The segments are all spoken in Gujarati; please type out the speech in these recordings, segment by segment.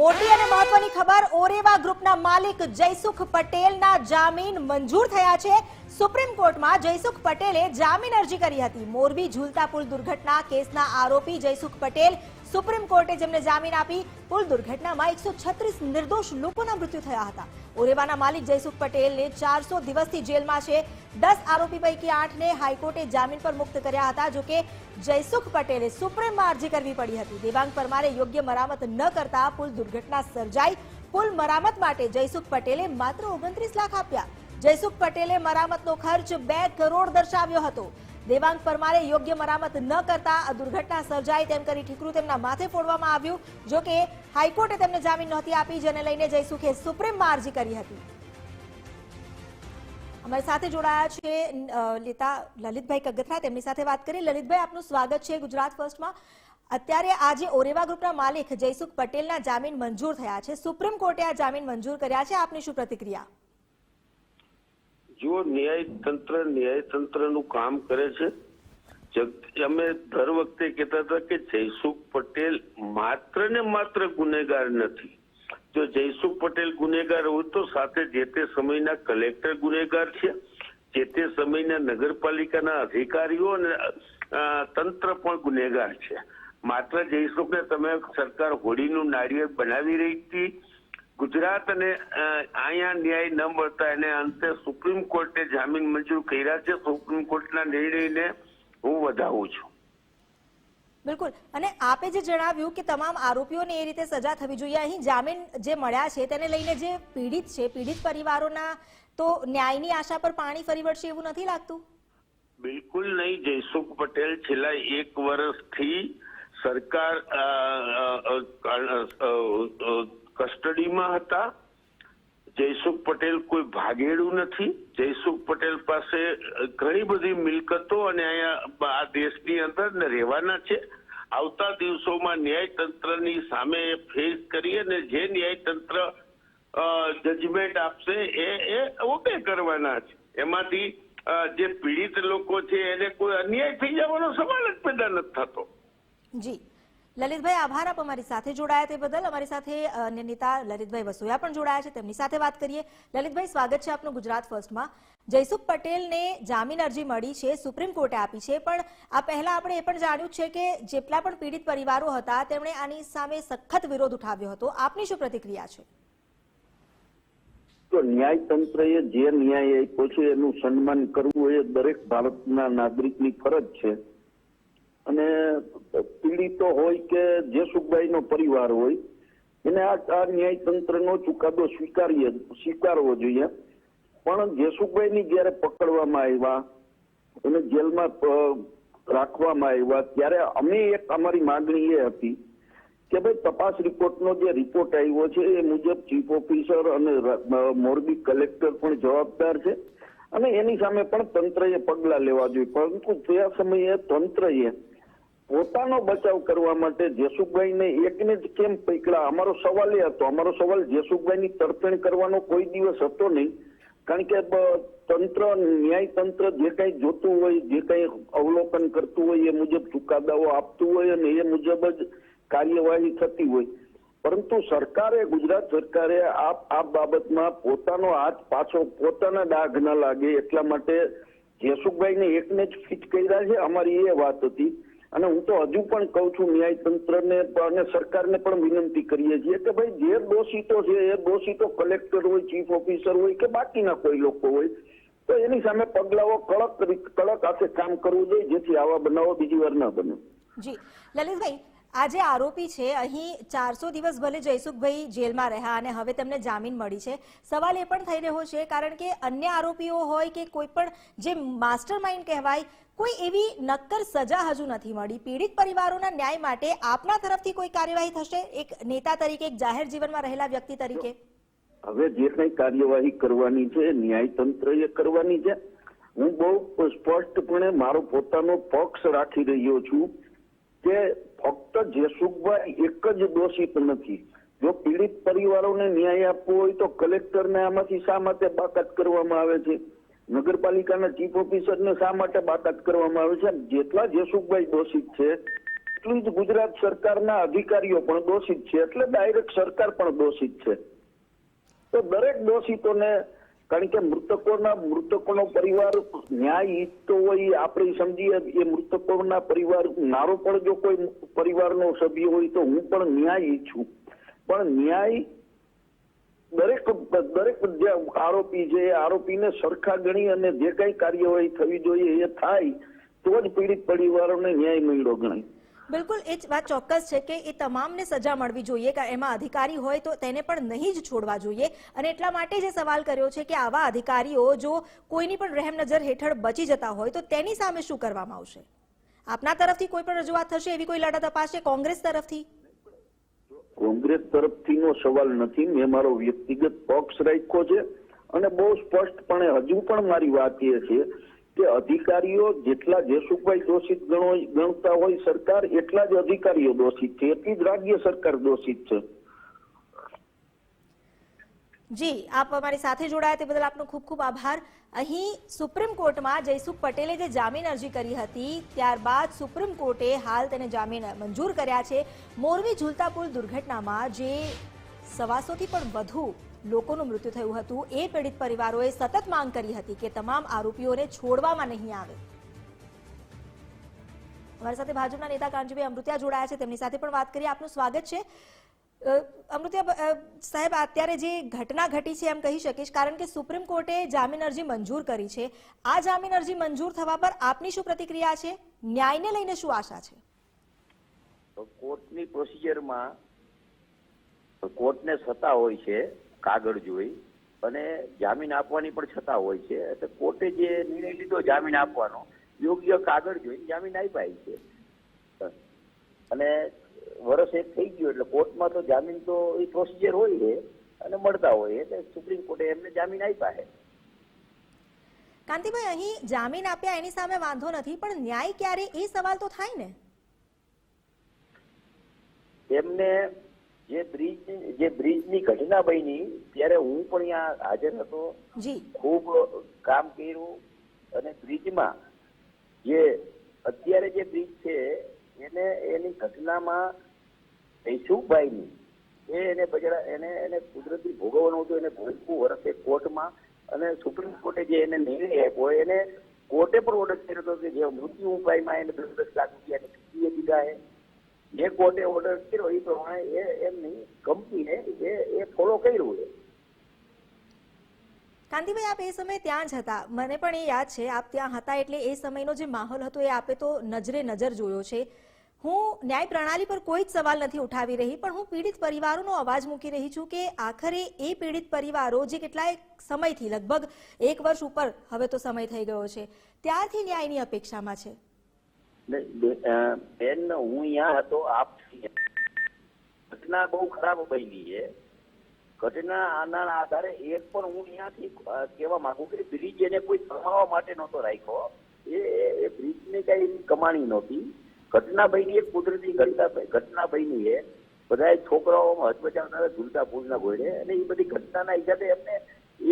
મોટી અને મહત્વની ખબર, ઓરેવા ગ્રુપના માલિક જયસુખ પટેલના જામીન મંજૂર થયા છે. સુપ્રીમ કોર્ટમાં જયસુખ પટેલે જામીન અરજી કરી હતી. મોરબી ઝૂલતા પુલ દુર્ઘટના કેસના આરોપી જયસુખ પટેલ સુપ્રીમ કોર્ટે જેમને જામીન આપી પુલ દુર્ઘટનામાં એકસો છત્રીસ નિર્દોષ લોકોના મૃત્યુ થયા હતા. ઓરેવાના માલિક જયસુખ પટેલને ચારસો દિવસથી જેલમાં છે. દસ આરોપી પૈકી આઠને હાઈકોર્ટે જામીન પર મુક્ત કર્યા હતા જોકે જયસુખ પટેલે સુપ્રીમમાં અરજી કરવી પડી હતી. દેવાંગ પરમારે યોગ્ય મરામત ન કરતા પુલ દુર્ઘટના સર્જાઈ. પુલ મરામત માટે જયસુખ પટેલે માત્ર ઓગણત્રીસ લાખ આપ્યા. જયસુખ પટેલે મરામતનો ખર્ચ બે કરોડ દર્શાવ્યો હતો. દેવાંગ પરમારે યોગ્ય મરામત ન કરતા આ દુર્ઘટના સર્જાઈ તેમ કરી ઠીકરું તેમના માથે ફોડવામાં આવ્યું, જો કે હાઈકોર્ટે તેમને જામીન નહોતી આપી, જેને લઈને જયસુખે સુપ્રીમમાં અરજી કરી હતી. અમારી સાથે જોડાયા છે લેતા લલિતભાઈ કગથરા. તેમની સાથે વાત કરી. લલિતભાઈ, આપનું સ્વાગત છે ગુજરાત ફર્સ્ટમાં. અત્યારે આજે ઓરેવા ગ્રુપના માલિક જયસુખ પટેલના જામીન મંજૂર થયા છે. સુપ્રીમ કોર્ટે આ જામીન મંજૂર કર્યા છે. આપની શું પ્રતિક્રિયા? જો ન્યાય તંત્ર ન્યાય તંત્રનું કામ કરે છે અમે દર વખતે કહેતા હતા કે જયસુખ પટેલ માત્ર ને માત્ર ગુનેગાર નથી. જો જયસુખ પટેલ ગુનેગાર હોય તો સાથે જે તે સમયના કલેક્ટર ગુનેગાર છે, જે તે સમયના નગરપાલિકાના અધિકારીઓ અને તંત્ર પણ ગુનેગાર છે. માત્ર જયસુખને તમે સરકાર હોળીનું નાળિયેર બનાવી રહી હતી ગુજરાત અને અહીંયા ન્યાય ન મળતા એને અંતે સુપ્રીમ કોર્ટે જામીન મંજૂર કર્યા છે. સુપ્રીમ કોર્ટના નિર્ણયને હું વધાવું છું. બિલકુલ. અને આપે જે જણાવ્યું કે તમામ આરોપીઓને એ રીતે સજા થવી જોઈએ. અહીં જામીન જે મળ્યા છે તેને લઈને જે પીડિત છે પીડિત પરિવારોના તો ન્યાયની આશા પર પાણી ફરી વળશે એવું નથી લાગતું? બિલકુલ નહીં જયસુખ પટેલ છેલ્લા એક વર્ષથી સરકાર કસ્ટડીમાં હતા. જયસુખ પટેલ કોઈ ભાગેડું નથી. જયસુખ પટેલ પાસે ઘણી બધી મિલકતો અને અહીંયા આ દેશની અંદર રહેવાના છે. આવતા દિવસોમાં ન્યાયતંત્રની સામે ફેસ કરી અને જે ન્યાયતંત્ર જજમેન્ટ આપશે એ એ ઓકે કરવાના છે. એમાંથી જે પીડિત લોકો છે એને કોઈ અન્યાય થઈ જવાનો સવાલ જ પેદા નથી થતો. જી. લલિતભાઈ, આભાર. આપ અમારી સાથે જોડાયા તે બદલ. અમારી સાથે નેતા લલિતભાઈ વસોયા પણ જોડાયા છે. તેમની સાથે વાત કરીએ. લલિતભાઈ, સ્વાગત છે આપનું ગુજરાત ફર્સ્ટમાં. જયસુખ પટેલને જામીન અરજી મળી છે, સુપ્રીમ કોર્ટે આપી છે. પણ આ પહેલા આપણે એ પણ જાણ્યું છે કે જેટલા પણ પીડિત પરિવારો હતા, તેમણે આની સામે સખત વિરોધ ઉઠાવ્યો હતો. આપની શું પ્રતિક્રિયા છે? તો ન્યાય તંત્રએ જે ન્યાય આપ્યો છે, એનું સન્માન કરવું એ દરેક ભારતના નાગરિકની ફરજ છે. અને પીડિતો હોય કે જેસુખભાઈનો પરિવાર હોય, એને આ આ ન્યાય તંત્રનો ચુકાદો સ્વીકારીએ, સ્વીકારવો જોઈએ. પણ જેસુખભાઈની જયારે પકડવામાં આવ્યા એને જેલમાં રાખવામાં આવ્યા, ત્યારે અમે એક અમારી માંગણી એ હતી કે ભાઈ તપાસ રિપોર્ટનો જે રિપોર્ટ આવ્યો છે, એ મુજબ ચીફ ઓફિસર અને મોરબી કલેક્ટર પણ જવાબદાર છે. અને એની સામે પણ તંત્રએ પગલાં લેવા જોઈએ. પરંતુ તે સમયે તંત્રએ પોતાનો બચાવ કરવા માટે જેસુભાઈને એકને જ કેમ પકડ્યા? અમારો સવાલ એ હતો. અમારો સવાલ જેસુખભાઈની તરફેણ કરવાનો કોઈ દિવસ હતો નહીં. કારણ કે તંત્ર, ન્યાય તંત્ર જે કઈ જોતું હોય, જે કઈ અવલોકન કરતું હોય, એ મુજબ ચુકાદાઓ આપતું હોય અને એ મુજબ જ કાર્યવાહી થતી હોય. પરંતુ સરકારે, ગુજરાત સરકારે આ આ બાબતમાં પોતાનો હાથ પાછો પોતાના ડાઘ ન લાગે એટલા માટે જેસુખભાઈને એકને જ ફિટ કર્યા છે. અમારી એ વાત હતી. અને હું તો હજુ પણ કહું છું ન્યાય તંત્રને અને સરકારને પણ વિનંતી કરીએ છીએ કે ભાઈ જે દોષિતો છે, એ દોષિતો કલેક્ટર હોય, ચીફ ઓફિસર હોય કે બાકીના કોઈ લોકો હોય, તો એની સામે પગલાઓ કડક કડક હાથે કામ કરવું જોઈએ, જેથી આવા બનાવો બીજી વાર ન બને. જી. લલિતભાઈ આ જે આરોપી છે, અહીં ચારસો દિવસ ભલે જયસુખભાઈ જેલમાં રહ્યા અને હવે તેમને જામીન મળી છે. સવાલ એ પણ થઈ રહ્યો છે, કારણ કે અન્ય આરોપીઓ હોય કે કોઈ પણ જે માસ્ટર માઇન્ડ કહેવાય, કોઈ એવી નક્કર સજા હજુ નથી મળી. પીડિત પરિવારોના ન્યાય માટે આપના તરફથી કોઈ કાર્યવાહી થશે? એક નેતા તરીકે, એક જાહેર જીવનમાં રહેલા વ્યક્તિ તરીકે? હવે જે કઈ કાર્યવાહી કરવાની છે ન્યાયતંત્ર એ કરવાની છે. હું બહુ સ્પષ્ટપણે મારો પોતાનો પક્ષ રાખી રહ્યો છું કે ફક્ત જેસુખભાઈ એક જ દોષિત નથી. જો પીડિત પરિવારોને ન્યાય આપવો હોય તો કલેક્ટરને આમાંથી શા માટે બાકાત કરવામાં આવે છે? નગરપાલિકાના ચીફ ઓફિસરને શા માટે બાકાત કરવામાં આવે છે? જેટલા જેસુખભાઈ દોષિત છે, એટલું જ ગુજરાત સરકારના અધિકારીઓ પણ દોષિત છે. એટલે ડાયરેક્ટ સરકાર પણ દોષિત છે. તો દરેક દોષિતોને કારણ કે મૃતકોના મૃતકોનો પરિવાર ન્યાય ઈચ્છતો હોય આપણે સમજીએ એ મૃતકોના પરિવાર, મારો પણ જો કોઈ પરિવારનો સભ્ય હોય તો હું પણ ન્યાય ઈચ્છું. પણ ન્યાય દરેક દરેક જે આરોપી છે, એ આરોપીને સરખા ગણી અને જે કઈ કાર્યવાહી થવી જોઈએ એ થાય, તો જ પીડિત પરિવારોને ન્યાય મળ્યો ગણાય. બિલકુલ, એ વાત ચોક્કસ છે કે એ તમામને સજા મળવી જોઈએ, કે એમાં અધિકારી હોય તો તેને પણ નહીં જ છોડવા જોઈએ. અને એટલા માટે જે સવાલ કર્યો છે કે આવા અધિકારીઓ જો કોઈની પણ રહેમ નજર હેઠળ બચી જતા હોય, તો તેની સામે શું કરવામાં આવશે? આપના તરફથી કોઈ પણ રજૂઆત થશે એવી કોઈ લડત અપાશે કોંગ્રેસ તરફથી? કોંગ્રેસ તરફથીનો સવાલ નથી, મેં મારો વ્યક્તિગત પક્ષ રાખ્યો છે. અને બહુ સ્પષ્ટપણે હજુ પણ મારી વાત એ છે કે અધિકારીઓ જેટલા જેસુભાઈ દોષિત ગણો, ગણતા હોય સરકાર, એટલા જ અધિકારીઓ દોષિત છે. એટલી જ રાજ્ય સરકાર દોષિત છે. જી, આપ અમારી સાથે જોડાયા તે બદલ આપનો ખૂબ ખૂબ આભાર. અહીં સુપ્રીમ કોર્ટમાં જયસુખ પટેલે જે જામીન અરજી કરી હતી, ત્યારબાદ સુપ્રીમ કોર્ટે હાલ તેને જામીન મંજૂર કર્યા છે. મોરબી ઝુલતા પુલ દુર્ઘટનામાં જે સવાસોથી પણ વધુ લોકોનું મૃત્યુ થયું હતું. એ પીડિત પરિવારોએ સતત માંગ કરી હતી કે તમામ આરોપીઓને છોડવામાં નહીં આવે. અમારી સાથે ભાજપના નેતા કાંજીભાઈ અમૃત્યા જોડાયા છે. તેમની સાથે પણ વાત કરીએ. આપનું સ્વાગત છે. અમૃત્યા સાહેબ, અત્યારે જે ઘટના ઘટી છે એમ કહી શકીશ, કારણ કે સુપ્રીમ કોર્ટે જામીન અરજી મંજૂર કરી છે. આ જામીન અરજી મંજૂર થવા પર આપની શું પ્રતિક્રિયા છે? ન્યાયને લઈને શું આશા છે? કોર્ટની પ્રોસિજરમાં કોર્ટને સત્તા હોય છે. કાગળ જોઈ અને જામીન આપવાની પણ છતાં હોય છે. એટલે કોર્ટે જે નિર્ણય લીધો જામીન આપવાનો યોગ્ય કાગળ જોઈને જામીન આપ્યા છે. અને વર્ષ એક થઈ ગયું એટલે કોર્ટમાં તો જામીન તો એ પ્રોસિજર હોય છે અને મળતા હોય એટલે સુપ્રીમ કોર્ટે એમને જામીન આપ્યા છે. કાંતિભાઈ અહીં જામીન આપ્યા એની સામે વાંધો નથી પણ ન્યાય ક્યારે? એ સવાલ તો થાય ને. એમને જે બ્રિજ જે બ્રિજની ઘટના બની ત્યારે હું પણ અહીંયા હાજર હતો. ખૂબ કામ કર્યું અને બ્રિજમાં જે અત્યારે જે બ્રિજ છે એને એની ઘટનામાં જયસુખભાઈની એ એને બજડા એને એને કુદરતી ભોગવવાનું હતું એને ભોગવું વર્ષે કોર્ટમાં અને સુપ્રીમ કોર્ટે જે એને નિર્ણય આપ્યો એને કોર્ટે પણ ઓર્ડર કર્યો હતો કે જે મૃત્યુ ઉપાયમાં એને દસ દસ લાખ રૂપિયા ચૂકવીએ દીધા છે. જે કોર્ટે ઓર્ડર કર્યો એ પ્રમાણે એ એમની કંપનીને એ એ ફોલો કર્યું છે. કાંતિભાઈ, આપ એ સમય ત્યાં જ હતા. મને પણ એ યાદ છે, આપ ત્યાં હતા એટલે એ સમયનો જે માહોલ હતો એ આપે તો નજરે નજર જોયો છે. હું ન્યાય પ્રણાલી પર કોઈ જ સવાલ નથી ઉઠાવી રહી, પણ હું પીડિત પરિવારોનો અવાજ મૂકી રહી છું કે આખરે એ પીડિત પરિવારો જે કેટલાય સમયથી લગભગ એક વર્ષ ઉપર, હવે તો સમય થઈ ગયો છે, ત્યારથી ન્યાયની અપેક્ષામાં છે. બેન, હું અહીંયા હતો, આપ ઘટના બહુ ખરાબ બની છે. ઘટના આના આધારે એક પણ હું અહીંયાથી કહેવા માંગુ કે બ્રિજ એને કોઈ થવા માટે નહોતો રાખ્યો. એ, એ- બ્રિજની કઈ કમાણી નહોતી. ઘટના બની એક કુદરતી ઘટના ઘટના બની છે. બધા છોકરાઓમાં હચમચાવનારા ઝૂલતા પુલના ઘોડે. અને એ બધી ઘટનાના હિસાબે એમને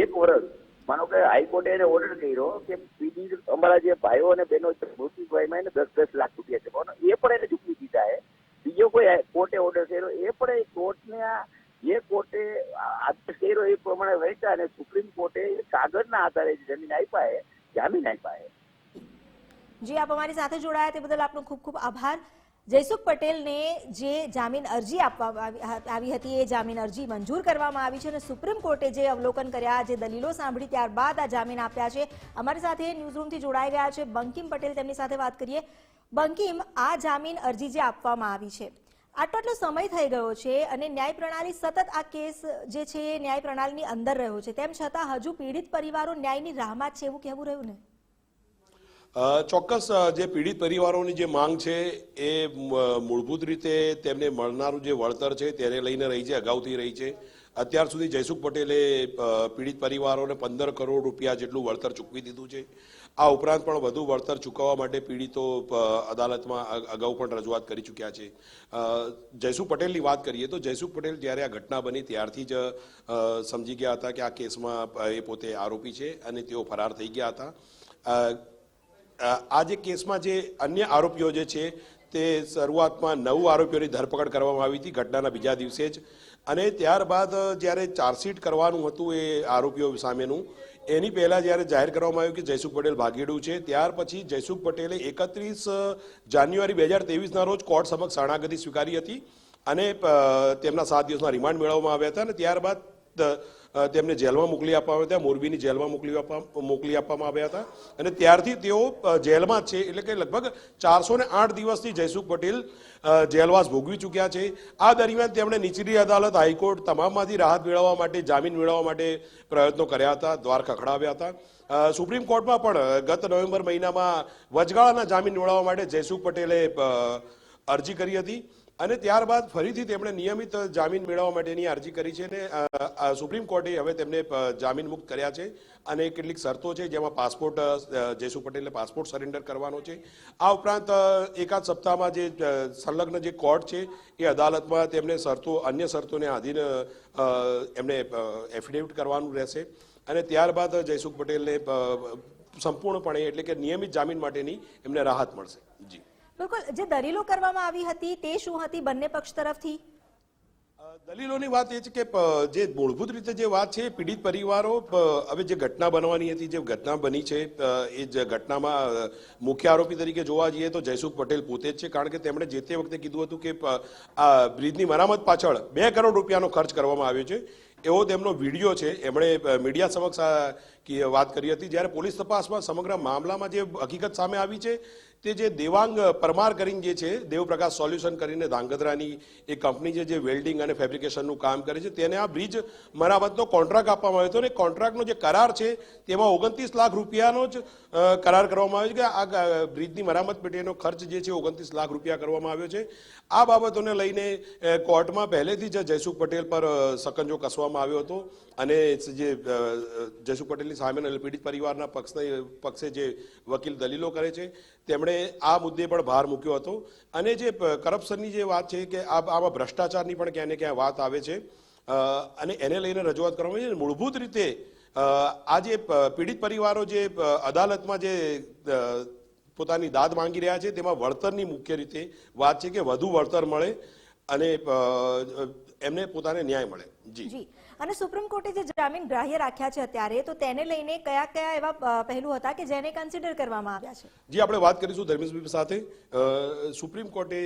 એક વર્ષ માનો કે હાઈકોર્ટે એને ઓર્ડર કર્યો કે બીજી અમારા જે ભાઈઓ અને બહેનો મૃત્યુભાઈમાં એને દસ દસ લાખ રૂપિયા છે. એ પણ એને ચૂકવી દીધા છે. બીજો કોઈ કોર્ટે ઓર્ડર કર્યો, એ પણ એ કોર્ટને આ જે કોર્ટે આદેશ કર્યો એ પ્રમાણે વહેંચ્યા અને સુપ્રીમ કોર્ટે કાગળના આધારે જમીન આપ્યા છે, જામીન આપ્યા છે. જી, આપ અમારી સાથે જોડાયા તે બદલ આપનો ખૂબ ખૂબ આભાર. જયસુખ પટેલને જે જામીન અરજી આપવામાં આવી- હતી, એ જામીન અરજી મંજૂર કરવામાં આવી છે અને સુપ્રીમ કોર્ટે જે અવલોકન કર્યા, જે દલીલો સાંભળી ત્યારબાદ આ જામીન આપ્યા છે. અમારી સાથે ન્યૂઝરૂમથી જોડાઈ ગયા છે બંકિમ પટેલ. તેમની સાથે વાત કરીએ. બંકિમ, આ જામીન અરજી જે આપવામાં આવી છે, આટલો આટલો સમય થઈ ગયો છે અને ન્યાય પ્રણાલી સતત આ કેસ જે છે એ ન્યાય પ્રણાલીની અંદર રહ્યો છે. તેમ છતાં હજુ પીડિત પરિવારો ન્યાયની રાહમાં છે એવું કહેવું રહ્યું ને? ચોક્કસ જે પીડિત પરિવારોની જે માંગ છે એ મૂળભૂત રીતે તેમને મળનારું જે વળતર છે તેને લઈને રહી છે, અગાઉથી રહી છે. અત્યાર સુધી જયસુખ પટેલે પીડિત પરિવારોને પંદર કરોડ રૂપિયા જેટલું વળતર ચૂકવી દીધું છે. આ ઉપરાંત પણ વધુ વળતર ચૂકવવા માટે પીડિતો અદાલતમાં અગાઉ પણ રજૂઆત કરી ચૂક્યા છે. જયસુખ પટેલની વાત કરીએ તો જયસુખ પટેલ જ્યારે આ ઘટના બની ત્યારથી જ સમજી ગયા હતા કે આ કેસમાં એ પોતે આરોપી છે અને તેઓ ફરાર થઈ ગયા હતા. આ જે કેસમાં જે અન્ય આરોપીઓ જે છે, તે શરૂઆતમાં નવ આરોપીઓની ધરપકડ કરવામાં આવી હતી, ઘટનાના બીજા દિવસે જ. અને ત્યારબાદ જ્યારે ચાર્જશીટ કરવાનું હતું એ આરોપીઓ સામેનું, એની પહેલાં જ્યારે જાહેર કરવામાં આવ્યું કે જયસુખ પટેલ ભાગેડું છે, ત્યાર પછી જયસુખ પટેલે એકત્રીસ જાન્યુઆરી બે હજાર તેવીસના રોજ કોર્ટ સમક્ષ શરણાગતિ સ્વીકારી હતી. અને તેમના સાત દિવસના રિમાન્ડ મેળવવામાં આવ્યા હતા અને ત્યારબાદ તેમને જેલમાં મોકલી આપવામાં આવ્યા હતા, મોરબીની જેલમાં મોકલી આપવા મોકલી આપવામાં આવ્યા હતા. અને ત્યારથી તેઓ જેલમાં જ છે, એટલે કે લગભગ ચારસો ને આઠ દિવસથી જયસુખ પટેલ જેલવાસ ભોગવી ચૂક્યા છે. આ દરમિયાન તેમણે નીચલી અદાલત, હાઈકોર્ટ તમામમાંથી રાહત મેળવવા માટે, જામીન મેળવવા માટે પ્રયત્નો કર્યા હતા, દ્વાર ખખડાવ્યા હતા. સુપ્રીમ કોર્ટમાં પણ ગત નવેમ્બર મહિનામાં વચગાળાના જામીન મેળવવા માટે જયસુખ પટેલે અરજી કરી હતી. અને ત્યારબાદ ફરીથી તેમણે નિયમિત જામીન મેળવવા માટેની અરજી કરી છે અને સુપ્રીમ કોર્ટે હવે તેમને જામીન મુક્ત કર્યા છે અને કેટલીક શરતો છે જેમાં પાસપોર્ટ જયસુ પટેલને પાસપોર્ટ સરેન્ડર કરવાનો છે. આ ઉપરાંત એકાદ સપ્તાહમાં જે સંલગ્ન જે કોર્ટ છે એ અદાલતમાં તેમને શરતો, અન્ય શરતોને આધીન એમને એફિડેવિટ કરવાનું રહેશે. અને ત્યારબાદ જયસુખ પટેલને સંપૂર્ણપણે એટલે કે નિયમિત જામીન માટેની એમને રાહત મળશે. જી. બિલકુલ. જે દલીલો કરવામાં આવી હતી, તે શું હતી બંને પક્ષ તરફથી? દલીલોની વાત એ છે કે જે મૂળભૂત રીતે જે વાત છે, પીડિત પરિવારો હવે જે ઘટના બનવાની હતી, જે ઘટના બની છે એ જ ઘટનામાં મુખ્ય આરોપી તરીકે જોવા જઈએ તો જયસુખ પટેલ પોતે જ છે, કારણ કે તેમણે જે તે વખતે કીધું હતું કે આ બ્રિજની મરામત પાછળ બે કરોડ રૂપિયાનો ખર્ચ કરવામાં આવ્યો છે. એવો તેમનો વીડિયો છે. એમણે મીડિયા સમક્ષ વાત કરી હતી, જ્યારે પોલીસ તપાસમાં સમગ્ર મામલામાં જે હકીકત સામે આવી છે, તે જે દેવાંગ પરમાર કરીને જે છે, દેવપ્રકાશ સોલ્યુશન કરીને ધાંગધ્રાની એ કંપની છે, જે વેલ્ડિંગ અને ફેબ્રિકેશનનું કામ કરે છે, તેને આ બ્રિજ મરામતનો કોન્ટ્રાક્ટ આપવામાં આવ્યો હતો અને કોન્ટ્રાક્ટનો જે કરાર છે, તેમાં ઓગણત્રીસ લાખ રૂપિયાનો જ કરાર કરવામાં આવ્યો છે કે આ બ્રિજની મરામત પેટેનો ખર્ચ જે છે, ઓગણત્રીસ લાખ રૂપિયા કરવામાં આવ્યો છે. આ બાબતોને લઈને કોર્ટમાં પહેલેથી જ જયસુખ પટેલ પર સકંજો કસવામાં આવ્યો હતો અને જે જયસુખ પટેલની સામેના પીડિત પરિવારના પક્ષને, પક્ષે જે વકીલ દલીલો કરે છે, તેમણે આ મુદ્દે પણ ભાર મૂક્યો હતો. અને જે કરપ્શનની જે વાત છે કે આ, આમાં ભ્રષ્ટાચારની પણ ક્યાંય ને ક્યાંય વાત આવે છે અને એને લઈને રજૂઆત કરવામાં આવી છે. મૂળભૂત રીતે આ જે પીડિત પરિવારો જે અદાલતમાં જે પોતાની દાદ માંગી રહ્યા છે, તેમાં વળતરની મુખ્ય રીતે વાત છે કે વધુ વળતર મળે. અને એમને પોતાને ન્યાય મળે. જી. જી. અને સુપ્રીમ કોર્ટે જે જામીન ગ્રાહ્ય રાખ્યા છે અત્યારે તો તેને લઈને કયા કયા એવા પહેલું હતા કે જેને કન્સિડર કરવામાં આવ્યા છે? જે આપણે વાત કરીશું ધર્મેશભાઈ સાથે. સુપ્રીમ કોર્ટે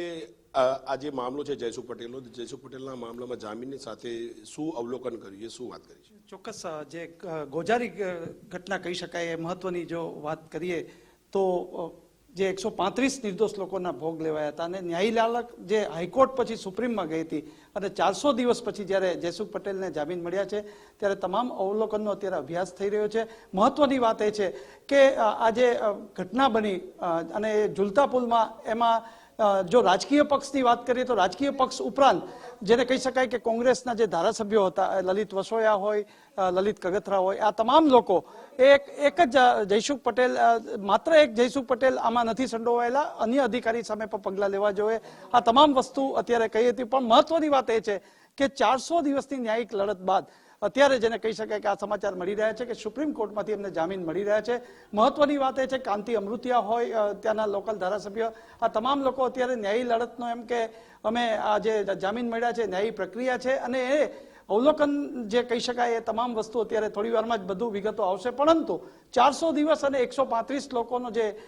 આ જે મામલો છે જયસુખ પટેલનો જયસુખ પટેલના મામલામાં જામીનની સાથે શું અવલોકન કર્યું છે શું વાત કરી છે? ચોક્કસ જે ગોજારી ઘટના કહી શકાય એ મહત્વની જો વાત કરીએ તો જે એકસો પાંત્રીસ નિર્દોષ લોકોના ભોગ લેવાયા હતા અને ન્યાયલાલક જે હાઈકોર્ટ પછી સુપ્રીમમાં ગઈ હતી અને ચારસો દિવસ પછી જ્યારે જયસુખ પટેલને જામીન મળ્યા છે, ત્યારે તમામ અવલોકનનો અત્યારે અભ્યાસ થઈ રહ્યો છે. મહત્વની વાત એ છે કે, આ જે ઘટના બની અને ઝુલતા પુલમાં એમાં જો રાજકીય પક્ષની વાત કરીએ તો રાજકીય પક્ષ ઉપરાંત જેને કહી શકાય કે કોંગ્રેસના જે ધારાસભ્યો હતા લલિત વસોયા હોય લલિત કગથરા હોય, આ તમામ લોકો એક એક જ જયસુખ પટેલ માત્ર એક જયસુખ પટેલ આમાં નથી સંડોવાયેલા, અન્ય અધિકારી સામે પણ પગલાં લેવા જોઈએ. આ તમામ વસ્તુ અત્યારે કહી હતી, પણ મહત્વની વાત એ છે કે ચારસો દિવસની ન્યાયિક લડત બાદ અત્યારે જેને કહી શકાય કે આ સમાચાર મળી રહ્યા છે કે સુપ્રીમ કોર્ટમાંથી એમને જામીન મળી રહ્યા છે. મહત્વની વાત એ છે, કાંતિ અમૃતિયા હોય ત્યાંના લોકલ ધારાસભ્ય. આ તમામ લોકો અત્યારે ન્યાયી લડતનો એમ કે અમે આ જે જામીન મળ્યા છે, ન્યાયી પ્રક્રિયા છે અને એ અવલોકન જે કહી શકાય એ તમામ વસ્તુ અત્યારે થોડી વારમાં જ બધું વિગતો આવશે. પરંતુ ચારસો દિવસ અને એકસો પાંત્રીસ લોકોનો જે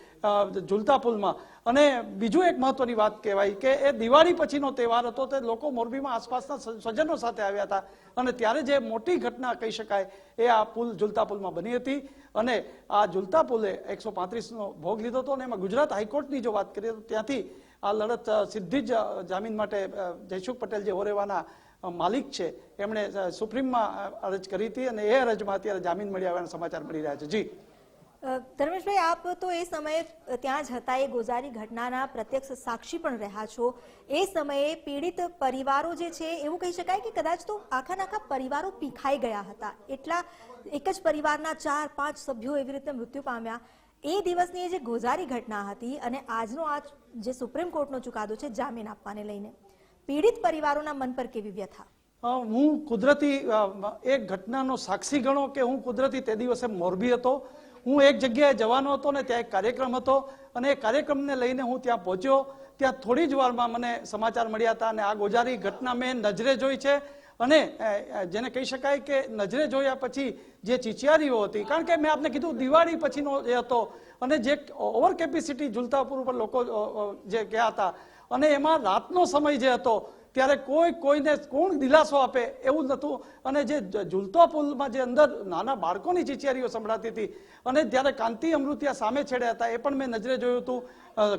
ઝુલતા પુલમાં. અને બીજું એક મહત્વની વાત કહેવાય કે એ દિવાળી પછીનો તહેવાર હતો તે લોકો મોરબીમાં આસપાસના સ્વ- સ્વજનો સાથે આવ્યા હતા. અને ત્યારે જે મોટી ઘટના કહી શકાય એ આ પુલ ઝુલતા પુલમાં બની હતી. અને આ ઝુલતા પુલે એકસો પાંત્રીસનો ભોગ લીધો હતો અને એમાં ગુજરાત હાઈકોર્ટની જો વાત કરીએ તો ત્યાંથી આ લડત સીધી જ જામીન માટે જયસુખ પટેલ જે હોરેવાના અ, માલિક છે, એમણે સુપ્રીમમાં અરજ કરી હતી અને એ અરજમાં અત્યારે જામીન મળી આવ્યાના સમાચાર મળી રહ્યા છે. જી. ધર્મેશભાઈ, આપ તો એ સમયે ત્યાં જ હતા, એ ગોઝારી ઘટનાના પ્રત્યક્ષ સાક્ષી પણ રહ્યા છો. એ સમયે પીડિત પરિવારો જે છે, એવું કહી શકાય કે કદાચ તો આખા નાખા પરિવારો પીખાઈ ગયા હતા. એટલા એક જ પરિવારના ચાર, પાંચ સભ્યો એવી રીતે મૃત્યુ પામ્યા. એ દિવસની જે ગોઝારી ઘટના હતી અને આજનો આ જે સુપ્રીમ કોર્ટનો ચુકાદો છે, જામીન આપવાને લઈને. પીડિત પરિવારોના મન પર કેવી વ્યથા? હું કુદરતી એક ઘટનાનો સાક્ષી ગણો કે હું કુદરતી તે દિવસે મોરબી હતો. હું એક જગ્યાએ જવાનો હતો ને ત્યાં એક કાર્યક્રમ હતો અને એ કાર્યક્રમને લઈને હું ત્યાં પહોંચ્યો. ત્યાં થોડી જ વારમાં મને સમાચાર મળ્યા હતા અને આ ગોજારી ઘટના મેં નજરે જોઈ છે અને જેને કહી શકાય કે નજરે જોયા પછી જે ચીચિયારીઓ હતી, કારણ કે મેં આપને કીધું દિવાળી પછીનો જે હતો અને જે ઓવર કેપેસિટી ઝુલતાપુર ઉપર લોકો જે ગયા હતા અને એમાં રાતનો સમય જે હતો ત્યારે કોઈ કોઈને કોણ દિલાસો આપે એવું નહોતું. અને જે ઝૂલતો પુલમાં જે અંદર નાના બાળકોની ચિચિયારીઓ સંભળાતી હતી અને જ્યારે કાંતિ અમૃતિયા સામે છેડે હતા, એ પણ મેં નજરે જોયું હતું.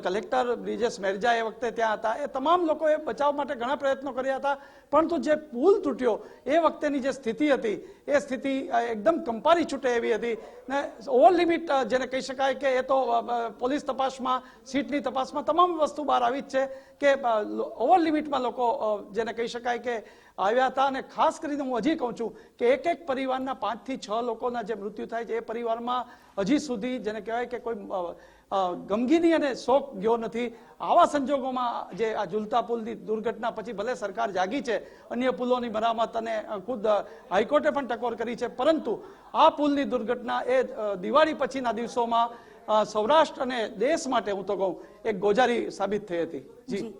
કલેક્ટર બ્રિજેશ મેરજા એ વખતે ત્યાં હતા. એ તમામ લોકોએ બચાવ માટે ઘણા પ્રયત્નો કર્યા હતા. પરંતુ જે પુલ તૂટ્યો, એ વખતેની જે સ્થિતિ હતી, એ સ્થિતિ એકદમ કંપારી છૂટે એવી હતી. ને ઓવર લિમિટ જેને કહી શકાય કે એ તો પોલીસ તપાસમાં, સીટની તપાસમાં તમામ વસ્તુ બહાર આવી જ છે. કે ઓવર લિમિટમાં લોકો જેને કહી શકાય કે આવ્યા હતા અને ખાસ કરીને હું હજી કહું છું કે એક એક પરિવારના પાંચથી છ લોકોના જે મૃત્યુ થાય છે, એ પરિવારમાં હજી સુધી જેને કહેવાય કે કોઈ ગમગીની અને શોક ગયો નથી. આવા સંજોગોમાં જે આ ઝુલતા પુલની દુર્ઘટના પછી ભલે સરકાર જાગી છે, અન્ય પુલોની મરામત અને ખુદ હાઈકોર્ટે પણ ટકોર કરી છે, પરંતુ આ પુલની દુર્ઘટના એ દિવાળી પછીના દિવસોમાં સૌરાષ્ટ્ર અને દેશ માટે હું તો કહું, એક ગોજારી સાબિત થઈ હતી. જી.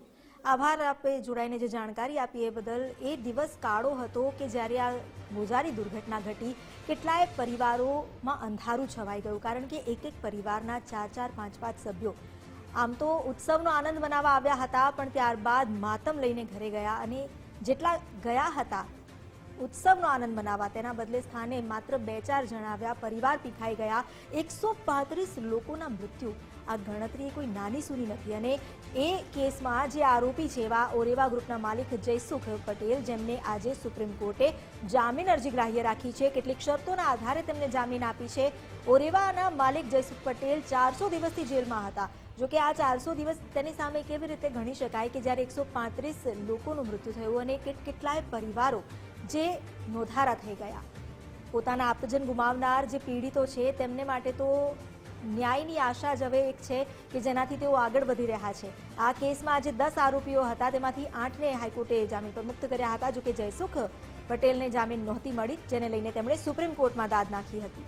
આભાર આપે જોડાઈને જે જાણકારી આપી એ બદલ. એ દિવસ કાળો હતો કે જ્યારે આ ગોજારી દુર્ઘટના ઘટી, કેટલાય પરિવારોમાં અંધારું છવાઈ ગયું. કારણ કે એક એક પરિવારના ચાર ચાર પાંચ પાંચ સભ્યો આમ તો ઉત્સવનો આનંદ મનાવવા આવ્યા હતા, પણ ત્યારબાદ માતમ લઈને ઘરે ગયા અને જેટલા ગયા હતા ઉત્સવનો આનંદ મનાવવા તેના બદલે સ્થાને માત્ર બે ચાર જણાવ્યા પરિવાર પીખાઈ ગયા. એકસો પાંત્રીસ લોકોના મૃત્યુ. આ ગણતરી કોઈ નાની સૂની નથી અને એ કેસમાં જે આરોપી છે એવા ઓરેવા ગ્રુપના માલિક જયસુખ પટેલ, જેમને આજે સુપ્રીમ કોર્ટે જામીન અરજી ગ્રાહ્ય રાખી છે. કેટલીક શરતોના આધારે તેમને જામીન આપી છે. ઓરેવાના માલિક જયસુખ પટેલ ચારસો દિવસથી જેલમાં હતા. જોકે આ ચારસો દિવસ તેની સામે કેવી રીતે ગણી શકાય કે જ્યારે એકસો પાંત્રીસ લોકોનું મૃત્યુ થયું અને કેટલાય પરિવારો જે નોધારા થઈ ગયા. પોતાના આપ્તજન ગુમાવનાર જે પીડિતો છે, તેમને માટે તો ન્યાયની આશા જ હવે એક છે કે જેનાથી તેઓ આગળ વધી રહ્યા છે. આ કેસમાં આજે દસ આરોપીઓ હતા, તેમાંથી આઠને હાઈકોર્ટે જામીન પર મુક્ત કર્યા હતા જો કે જયસુખ પટેલને જામીન નહોતી મળી, જેને લઈને તેમણે સુપ્રીમ કોર્ટમાં દાદ નાખી હતી.